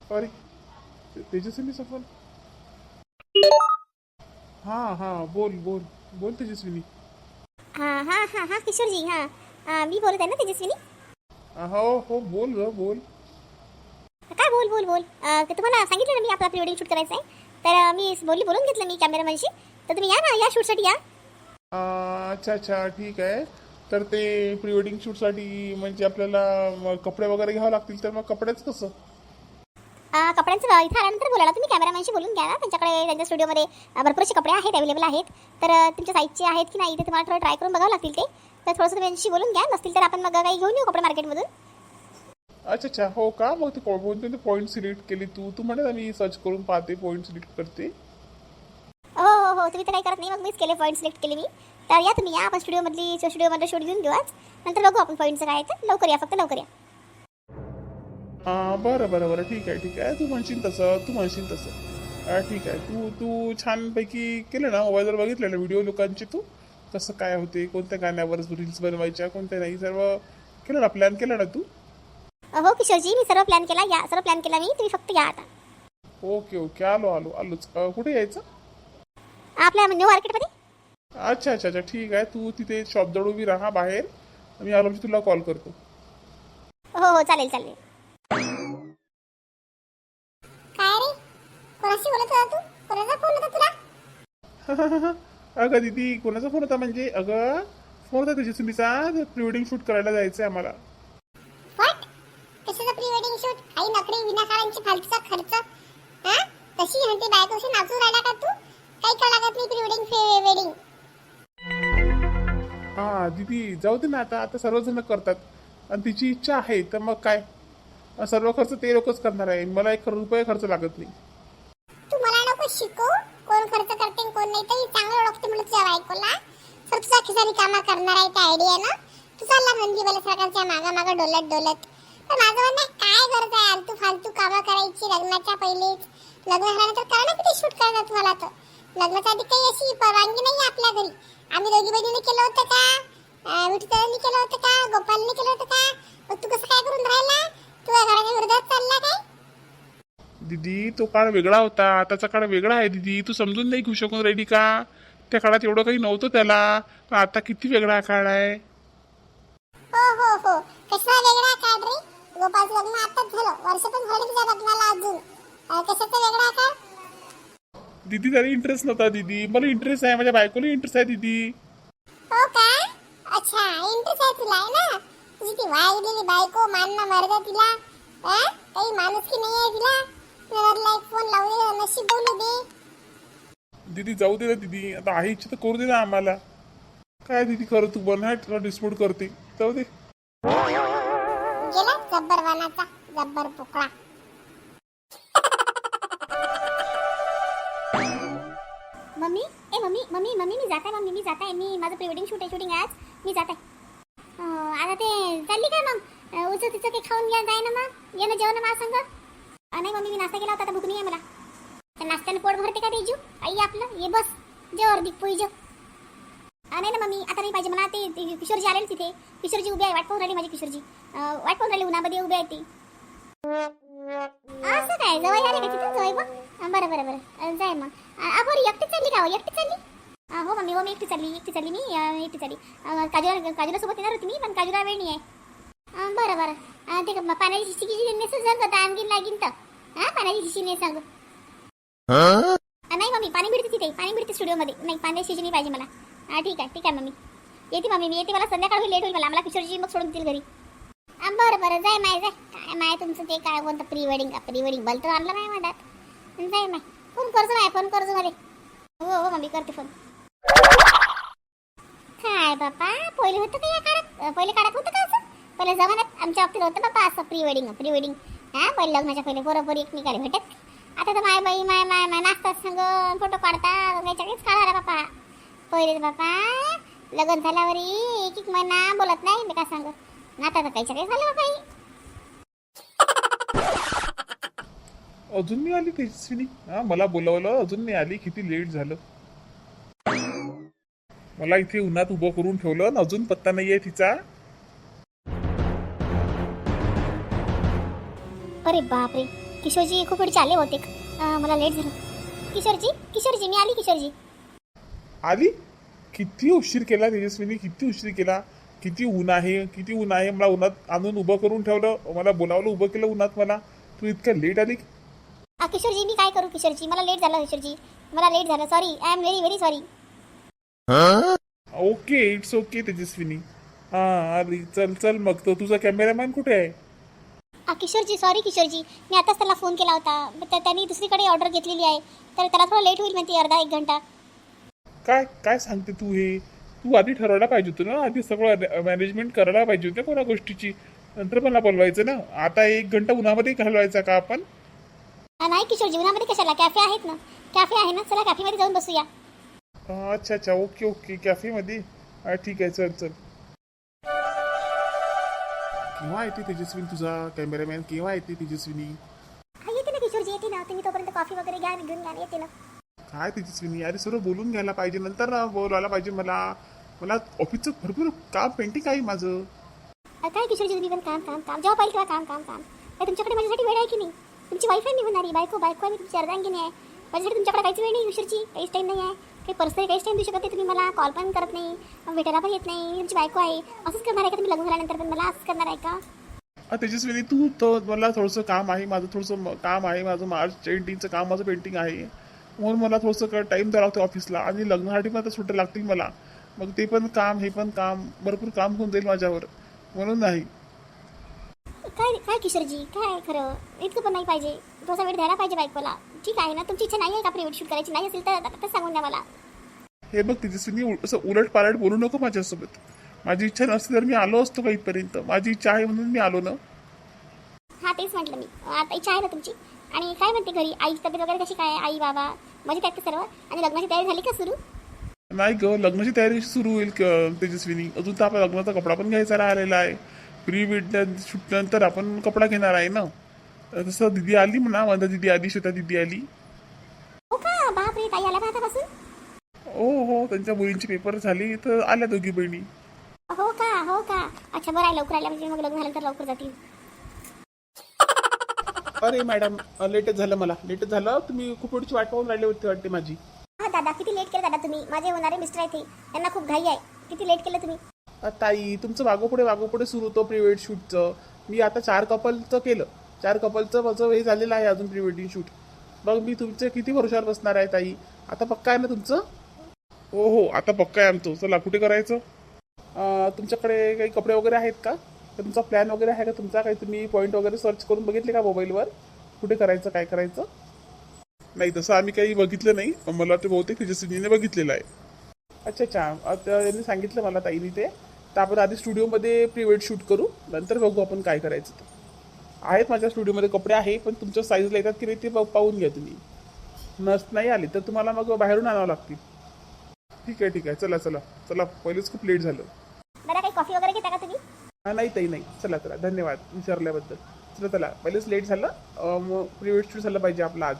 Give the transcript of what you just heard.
अरे ते- तेजस्विनीचा फोन हां हां बोल बोल बोल तेजस्विनी. हां हां हां हां किशोरजी हां हां मी बोलत आहे ना तेजस्विनी? हो हो बोल ग बोल. काय बोल बोल बोल? अं, ते तुम्हाला सांगितलं ना मी आपला प्री वेडिंग शूट करायचं आहे. तर अं, मी बोलली बोलून घेतलं मी कॅमेरामॅनशी तर तुम्ही या ना या शूटसाठी या. अच्छा अच्छा ठीक आहे. तर ते प्री वेडिंग शूटसाठी म्हणजे आपल्याला कपडे वगैरे घ्यावं लागतील तर मग कपड्याचं कसं? कपड्यांचं इथं आल्यानंतर बोलायला तुम्ही कॅमेरामॅनशी बोलून घ्या. ना त्यांच्याकडे त्यांच्या स्टुडिओमध्ये भरपूरसे कपडे आहेत अवेलेबल आहेत. तर तुमच्या साईजचे आहेत की नाही ते तुम्हाला थोडं ट्राय करून बघावं लागतील ते. तर थोडंसं तुम्ही त्यांच्याशी बोलून घ्या. नसतील तर आपण मग काही घेऊन येऊ कपडे मार्केटमधून अच्छा अच्छा. हो का? मग ते कोणते ते पॉईंट सिलेक्ट केले तू? तू म्हणे ना मी सर्च करून पाहते पॉईंट सिलेक्ट करते. हो हो हो. तुम्ही तर काही करत नाही. मग मीच केले पॉईंट सिलेक्ट केले मी. तर या तुम्ही या. आपण स्टुडिओमधली स्टुडिओमधलं शूट घेऊन घेऊ आज नंतर बघू आपण पॉईंटचं काय तर लवकर या फक्त लवकर या. हां बरं बरं बरं. ठीक आहे ठीक आहे. तू म्हणशील तसं तू म्हणशील तसं. हां ठीक आहे. तू तू छानपैकी केलं ना मोबाईलवर बघितलं ना व्हिडिओ लोकांचे तू? कसं काय होते कोणत्या गाण्यावर रील्स बनवायच्या कोणत्या नाही सर्व केलं ना प्लॅन केलं ना तू? हो किशोरजी मी सर्व प्लॅन केला. या सर्व प्लॅन केला मी. तुम्ही फक्त या आता. Okay okay. आलो आलो आलोच. अं, कुठे यायचं? आपल्या न्यू मार्केटमध्ये अच्छा अच्छा अच्छा ठीक आहे. तू तिथे शॉप जवळ उभी राहा बाहेर. मी आलो की तुला कॉल करतो. हो हो चालेल चालेल. काय रे? कोणाशी बोलत होता तू? कोणाचा फोन होता तुला? अगं दीदी कोणाचा फोन होता म्हणजे? अगं फोन होता त्याच्या सुनीचा प्री वेडिंग शूट करायला जायचं आहे आम्हाला. व्हॉट कशाचा प्री वेडिंग शूट काही नकडे विनाकारांची फालतूचा खर्च. हा? कशी म्हणते बायकोशी नाचून राहिला का तू? काही कळ लागत नाही प्री वेडिंग वेडिंग हा दीदी जाऊ दे ना आता. आता सर्वजण करतात. आणि तिची इच्छा आहे तर मग काय? सर्व खर्च ते लोकच करणार आहे. मला एक रुपये खर्च लागत नाही. तू मला नको शिकू. कोण खर्च करते कोण नाही तरी चांगलं ओळखते म्हणून तुझ्या बायकोला. तर तुझा खिसारी कामा करणार आहे त्या आयडिया ना तू चालला नंदी मला सरकारच्या मागा मागा डोलत डोलत. पण माझं म्हणणं काय गरज आहे तू फालतू कामं करायची लग्नाच्या पहिलेच. लग्न झाल्यानंतर करा ना किती शूट करतात तुम्हाला तर? लग्नाच्या आधी काही अशी परवानगी घरी आम्ही दोघी बहिणीने केलं होतं का? अं, विठ्ठलांनी केलं होतं का? गोपालने केलं होतं का? मग तू कसं काय करून राहिला? तुझ्या घराच्या विरोधात चालला काय? दीदी तो काळ वेगळा होता. आताचा काळ वेगळा आहे दीदी. तू समजून नाही घेऊ शकून राहिली का? त्या काळात एवढं काही नव्हतं त्याला. पण आता किती वेगळा काळ आहे. हो हो हो. कसा वेगळा काढ रे? गोपाळचं लग्न आताच झालं. वर्ष पण झाली तुझ्या लग्नाला अजून. अं, कशाचा वेगळा काढ दीदी तरी इंटरेस्ट नव्हता दीदी. मला इंटरेस्ट आहे माझ्या बायकोला इंटरेस्ट आहे दीदी. हो का? अच्छा इंटरेस्ट आहे तुला आहे ना? तुझी ती वाईलेली बायको मानना मर्द तिला. अं? काही माणूस की नाही आहे तिला. घरातला एक फोन लावू दे नशीब बोलू दे. दीदी जाऊ दे ना दीदी. आता आहे इच्छा तर करू दे ना आम्हाला. काय दीदी खरं तू बन तुला डिस्प्यूट करते. जाऊ दे. गेला जब्बर वानाचा जब्बर पोकळा. मम्मी ए मम्मी मम्मी मम्मी मी जात आहे मम्मी मी जात आहे मी माझं प्री वेडिंग शूट आहे शूटिंग आहे आज. मी जात आहे आता ते चालली काय मग? अं, उचं तिचं ते खाऊन घ्या जाय ना मग. ये ना जेवण मला सांग. नाही मम्मी मी नाश्ता केला होता आता भूक नाही आहे मला. तर नाश्त्याने पोट भरते का तेजू आई आपलं ये बस. जेव अर्धी पोई जेव. नाही ना मम्मी आता नाही पाहिजे. मला ते किशोरजी आले ना तिथे. किशोरजी उभी आहे वाट पाहून राहिली माझी किशोरजी. वाट पाहून राहिली उन्हामध्ये उभी आहे ती. असं काय? जवळ झाले का तिथून जवळ बरं बरं बरं. जाय मग. अं, एकटी चालली का हो? एकटी चालली? हो मम्मी हो मी एकटी चालली एकटी चालली मी. एकटी चालली. अं, काजूला काजूला सोबत येणार होती मी पण काजूला वेळ नाही आहे बरं बरं. ते पाण्याची शिशी किशी नेसून सांग आता आणखीन लागीन तर. हां पाण्याची शिशी नाही सांग. नाही मम्मी पाणी मिळते तिथे. पाणी मिळते स्टुडिओमध्ये. नाही पाण्याची शिशी नाही पाहिजे मला. हां ठीक आहे ठीक आहे मम्मी. येते मम्मी मी येते. मला संध्याकाळ होईल लेट होईल. मला मला किशोरजी मग सोडून देतील घरी. बरं बरं जाय माय जाय. काय माय तुमचं ते काय कोणतं प्री वेडिंग का प्री वेडिंग बल तर आणलं नाही म्हणतात जाय माय. फोन करजो माय फोन करजो मला. हो हो मम्मी करते फोन. काय बापा पहिले होतं का या काळात? पहिले काळात होतं का असं? पहिले जमान्यात आमच्या बाबतीत होतं बापा असं प्री वेडिंग प्री वेडिंग हा पहिले लग्नाच्या पहिले बरोबर एकमेकाला भेटत. आता तर माय बाई माय माय माय नाचतात सांग फोटो काढतात. काहीच काढा बापा. पहिले बापा लग्न झाल्यावर एक एक महिना बोलत नाही मी का सांगत तर काहीच्या काही झालं बाई अजून नाही आली तेजस्विनी हा मला बोलवलं अजून नाही आली किती लेट झालं. मला इथे उन्हात उभं करून ठेवलं अजून पत्ता नाहीये तिचा. अरे बापरे किशोरजी खूप वेळ चालले होते. मला लेट झालं. किशोरजी किशोरजी मी आली किशोरजी. आली? किती उशीर केला तेजस्विनी किती उशीर केला? किती ऊन आहे किती ऊन आहे मला उन्हात आणून उभं करून ठेवलं मला बोलावलं उभं केलं उन्हात मला. तू इतक्या लेट आली? आ, किशोरजी मी काय करू किशोरजी? मला लेट झालं किशोरजी. मला लेट झालं. Sorry I am very very sorry okay it's okay Tejaswini. हा अरे चल चल मग. तो तुझा कॅमेरामॅन कुठे आहे? आ, किशोरजी सॉरी किशोरजी. मी आताच त्याला फोन केला होता. but त्या- त्यांनी दुसरीकडे ऑर्डर घेतलेली आहे. तर त्याला थोडं लेट होईल म्हणते अर्धा एक घंटा. काय काय सांगते तू हे? तू आधी ठरवायला पाहिजे होतं ना. आधी सगळं मॅनेजमेंट करायला पाहिजे होतं कोणा गोष्टीची. नंतर मला बोलवायचं ना. आता एक घंटा उन्हामध्ये घालवायचा का आपण? नाही किशोरजी उन्हामध्ये कशाला? कॅफे आहेत ना. कॅफे आहे ना. चला कॅफेमध्ये जाऊन बसूया. अच्छा अच्छा. Okay okay. कॅफेमध्ये ठीक आहे. चल चल. केव्हा येते तेजस्विनी तुझा कॅमेरामॅन केव्हा येते तेजस्विनी? हा येते ना किशोरजी येते ना. तुम्ही तोपर्यंत कॉफी वगैरे घ्या घेऊन घ्या. येते ना. काय तेजस्विनी? अरे सर्व बोलून घ्यायला पाहिजे. नंतर ना बोलायला पाहिजे मला. मला ऑफिसचं भरपूर काम पेंटिंग आहे माझं. काय किशोरजी तुम्ही पण काम काम काम. जेव्हा पाहिजे तेव्हा काम काम काम. काय तुमच्याकडे माझ्यासाठी वेळ आहे की नाही? तुमची वाईफ आहे मी होणारी बायको बायको आहे तुमची अर्धांगिनी आहे. माझ्यासाठी तुमच्याकडे काहीच वेळ नाही किशोरजी. काहीच टाईम नाही आहे. काही पर्सनली काहीच टाईम देऊ शकत नाही तुम्ही. मला कॉल पण करत नाही भेटायला पण येत नाही. तुमची बायको आहे. असंच करणार आहे का तुम्ही लग्न झाल्यानंतर पण? मला असंच करणार आहे का? तेजस्विनी तू तर मला थोडंसं काम आहे माझं थोडंसं काम आहे माझं मार्च पेंटिंगचं काम माझं पेंटिंग आहे. म्हणून मला थोडंसं टाईम द्यावं लागतं ऑफिसला आणि लग्नासाठी पण आता सुट्ट्या लागतील मला. मग ते पण काम हे पण काम भरपूर काम होऊन जाईल माझ्यावर. म्हणून नाही. काय काय किशोरजी? काय खरं? इतकं पण नाही पाहिजे. थोडासा वेळ द्यायला पाहिजे बायकोला. ठीक आहे ना? तुमची इच्छा नाही आहे का प्रिवेट शूट करायची? नाही असेल तर आता सांगून द्या मला. हे बघ उ- असं उलट पालट बोलू नको माझ्यासोबत. माझी इच्छा नसती तर मी आलो असतो का इथपर्यंत? माझी इच्छा आहे म्हणून मी आलो ना? हा तेच म्हटलं मी. आता इच्छा आहे ना तुमची? आणि काय म्हणते घरी? आईची तब्येत वगैरे कशी काय? आई बाबा? मजेत आहेत सर्व? आणि लग्नाची तयारी झाली का सुरू? नाही ग लग्नाची तयारी सुरू होईल क- तेजस्विनी. अजून तर आपला लग्नाचा कपडा पण घ्यायचा राहिलेला आहे. प्री वेड शूट नंतर आपण कपडा घेणार आहे ना? तसं दिदी आली म्हणा माझा दिदी आली श्वेता दिदी आली. हो का? बापरे ताई आल्या का आतापासून हो हो त्यांच्या मुलींचे पेपर झाले तर आल्या दोघी बहिणी. हो का? हो का? अच्छा बरं आहे लवकर आल्या म्हणजे मग लग्न झालं तर लवकर जातील. अरे मॅडम लेटच झालं मला. लेटच झालं. तुम्ही खूप वाट पाहून राहिली होती वाटते माझी. दादा किती लेट केलं दादा तुम्ही? माझे होणारे मिस्टर आहेत ते त्यांना खूप घाई आहे. किती लेट केलं तुम्ही? अ, ताई तुमचं मागोपुढे मागोपुढे सुरू होतं प्री वेड शूटचं मी आता चार कपलचं केलं. चार कपलचं माझं हे झालेलं आहे अजून प्री वेडिंग शूट मग मी तुमचं किती वर्षावर बसणार आहे ताई? आता पक्का आहे ना तुमचं? हो हो आता पक्का आहे आमचं. चला कुठे करायचं? अ, तुमच्याकडे काही कपडे वगैरे आहेत का? तर तुमचा प्लॅन वगैरे आहे का तुमचा? काही तुम्ही पॉईंट वगैरे सर्च करून बघितले का मोबाईलवर कुठे करायचं काय करायचं? नाही तसं आम्ही काही बघितलं नाही पण मला वाटतं बहुतेक तेजस्विनीने बघितलेलं आहे. अच्छा अच्छा. आता त्यांनी सांगितलं मला ताईने ते. तर आपण आधी स्टुडिओमध्ये प्रिवेट शूट करू नंतर बघू आपण काय करायचं ते. आहेत माझ्या स्टुडिओमध्ये कपडे आहे पण तुमच्या साईजला येतात की नाही ते बघ- पाहून घ्या तुम्ही. नस नाही आली तर तुम्हाला मग बाहेरून आणावं लागतील. ठीक आहे ठीक आहे. चला चला. चला पहिलेच खूप लेट झालं. दादा काही कॉफी वगैरे घेता का तुम्ही? हा नाही ताई नाही. चला चला. धन्यवाद विचारल्याबद्दल. चला चला. पहिलेच लेट झालं. अं, मग प्रिवेट शूट झालं पाहिजे आपलं आज.